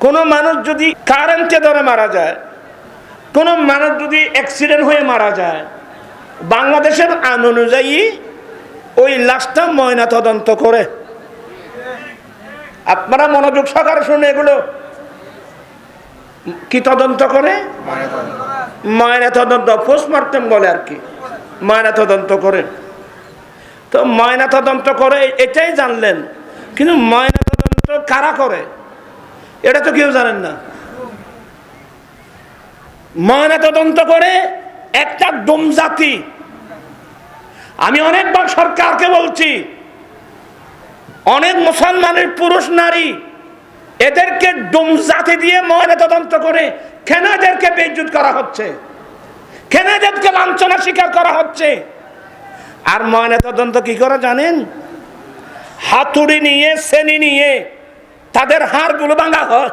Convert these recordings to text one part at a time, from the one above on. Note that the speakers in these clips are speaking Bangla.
কোনো মানুষ যদি কারেন্টে ধরে মারা যায়, কোনো মানুষ যদি অ্যাক্সিডেন্ট হয়ে মারা যায়, বাংলাদেশের আইন অনুযায়ী ওই লাশটা ময়না তদন্ত করে। আপনারা মনোযোগ সহকারে শুনে এগুলো। কি তদন্ত করে? ময়না তদন্ত পোস্টমর্টম বলে আর কি। ময়না তদন্ত করে। তো ময়না তদন্ত করে, এটাই জানলেন। কিন্তু ময়না তদন্ত কারা করে? এটা তো কেউ জানেন না। ময়না তদন্ত করে একটা ডোম জাতি। আমি অনেকবার সরকারকে বলছি, অনেক মুসলমানের পুরুষ নারী এদেরকে ডোম জাতি দিয়ে ময়না তদন্ত করে কেন এদেরকে বেজুত করা হচ্ছে? কেন এদেরকে লাঞ্ছনা স্বীকার করা হচ্ছে? আর ময়না তদন্ত কি করে জানেন? হাতুড়ি নিয়ে শ্রেণি নিয়ে তাদের হাড়গুলো ভাঙা হয়।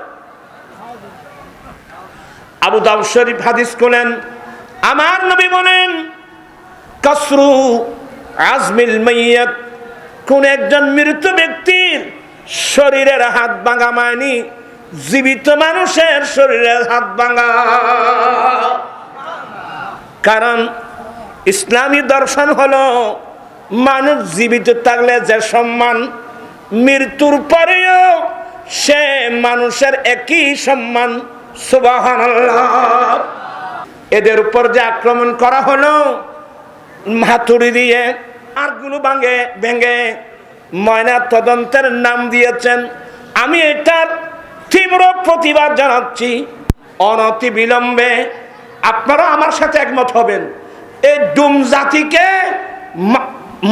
আবু দাউদ শরীফ হাদিস করলেন আমার নবী বলেন, কসরু আজমিল মাইয়াত, কোন একজন মৃত ব্যক্তির শরীরের হাত ভাঙা মায়নি জীবিত মানুষের শরীরের হাত ভাঙা। কারণ ইসলামী দর্শন হলো, মানুষ জীবিত থাকলে যে সম্মান মৃত্যুর পরেও সে মানুষের একই সম্মান এদের উপর যে আক্রমণ করা হলো হাতুড়ি দিয়ে আর আরগুলো ভাঙে, ভেঙে, ময়না তদন্তের নাম দিয়েছেন। আমি এটার তীব্র প্রতিবাদ জানাচ্ছি। অনতি বিলম্বে আপনারা আমার সাথে একমত হবেন। এই ডুম জাতিকে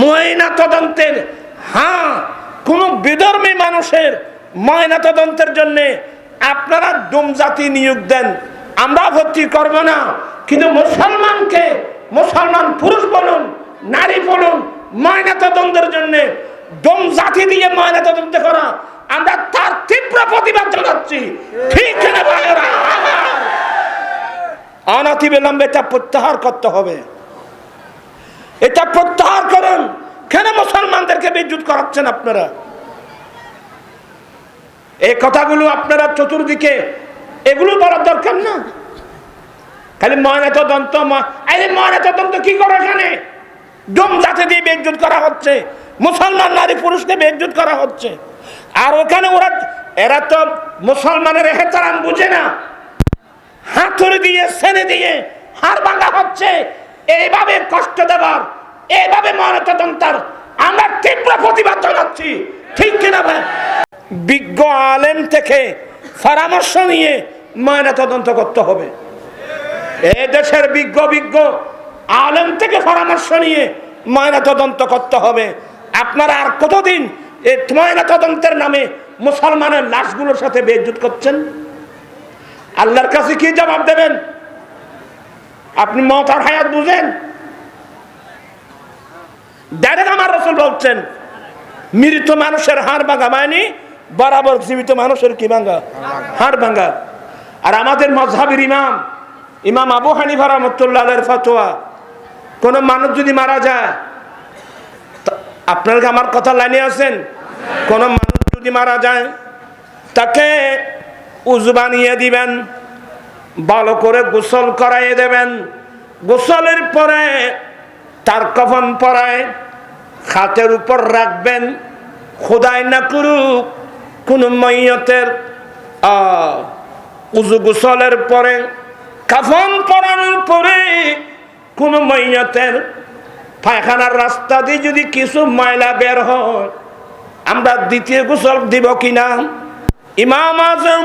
ময়না তদন্তের হ্যাঁ কোন বিধর্মী মানুষের ময়না তদন্তের জন্য আপনারা জাতি নিয়োগ দেন। আমরা ভর্তি করব না। কিন্তু মুসলমানকে মুসলমান পুরুষ বলুন, নারী বলুন ময়না তদন্তের জন্য ডোম জাতি দিয়ে ময়না তদন্ত করা। আমরা তার তীব্র প্রতিবাদ জানাচ্ছি। ঠিক না ভাইয়েরা? এটা প্রত্যাহার করতে হবে। এটা প্রত্যাহার করুন। কেন মুসলমানদেরকে বিদ্যুৎ করাচ্ছেন আপনারা? এই কথাগুলো আপনারা চতুর্দিকে, এগুলো বলার দরকার না। খালি ময়না তদন্ত ম- আরে ময়না তদন্ত কি করে এখানে? ডোম জাতি দিয়ে বিদ্যুৎ করা হচ্ছে, মুসলমান নারী পুরুষকে বিদ্যুৎ করা হচ্ছে। আর ওখানে ওরা, এরা তো মুসলমানের হেতারাম বুঝে না। হাতুড়ি দিয়ে, সেনে দিয়ে হাড় ভাঙা হচ্ছে। এইভাবে কষ্ট দেবার, এইভাবে ময়নাতদন্তার আমরা তীব্র প্রতিবাদ জানাচ্ছি। ঠিক কিনা ভাই? বিজ্ঞ আলেম থেকে পরামর্শ নিয়ে ময়না তদন্ত করতে হবে। এ দেশের বিজ্ঞ বিজ্ঞ আলেম থেকে পরামর্শ নিয়ে ময়না তদন্ত করতে হবে। আপনারা আর কতদিন এই ময়না তদন্তের নামে মুসলমানের লাশগুলোর সাথে বেজুত করছেন? আল্লাহর কাছে কি জবাব দেবেন? আপনি মতার হায়াত বুঝেন? ডাইরেক্ট আমার রসুল বলছেন, মৃত মানুষের হার ভাঙা মায়নি বরাবর জীবিত মানুষের কি ভাঙ্গা? হাড় ভাঙ্গা। আর আমাদের মজহাবির ইমাম ইমাম আবু হানিফা রহমতুল্লাহ ফতোয়া, কোন মানুষ যদি মারা যায় আপনার আমার কথা লাইনে আছেন? কোন মানুষ যদি মারা যায়, তাকে উজু বানিয়ে দিবেন, ভালো করে গোসল করাইয়ে দেবেন। গোসলের পরে তার কফন পরায় খাতের উপর রাখবেন, খোদাই না করুক কোন মৈয়তের আহ, উজু গোসলের পরে কাফন পরানোর পরে কোন মৈয়তের পায়খানার রাস্তা দিয়ে যদি কিছু ময়লা বের হয় আমরা দ্বিতীয় গোসল দিব কিনা? ইমাম আজম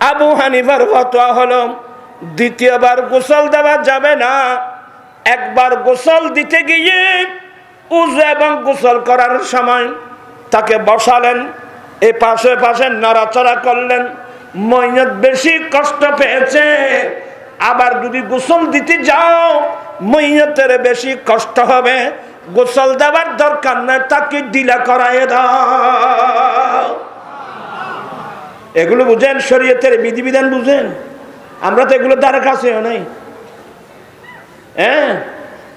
আবু হানিফার ফতোয়া হলো দ্বিতীয়বার গোসল দেওয়া যাবে না। একবার গোসল দিতে গিয়ে উজু এবং গোসল করার সময় তাকে বসালেন। এ পাশে পাশে নড়াচড়া করলেন। মৈনত বেশি কষ্ট পেয়েছে। আবার যদি গোসল দিতে যাও মৈয়তের বেশি কষ্ট হবে। গোসল দেওয়ার দরকার নাই, তাকে ডিলা করায় দাও। এগুলো বুঝেন, শরীয়তের বিধিবিধান বুঝেন? আমরা তো এগুলো দ্বারা কাছেও নাই। হ্যাঁ?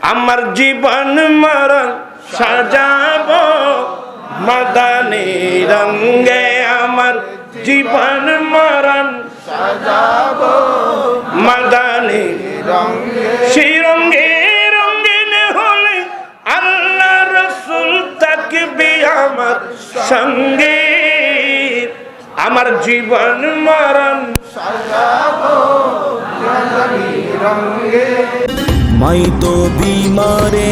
আমার জীবন মরণ সাজাব মাদানি রঙে আমার জীবন মরণ। সাজাবো মাদানি রঙে সেই রঙে রঙিনে হলে আল্লাহ রসুল তাকবে আমার সঙ্গে। আমার জীবন মরণ। সাজাবো মাদানি রঙে मैं तो बीमारे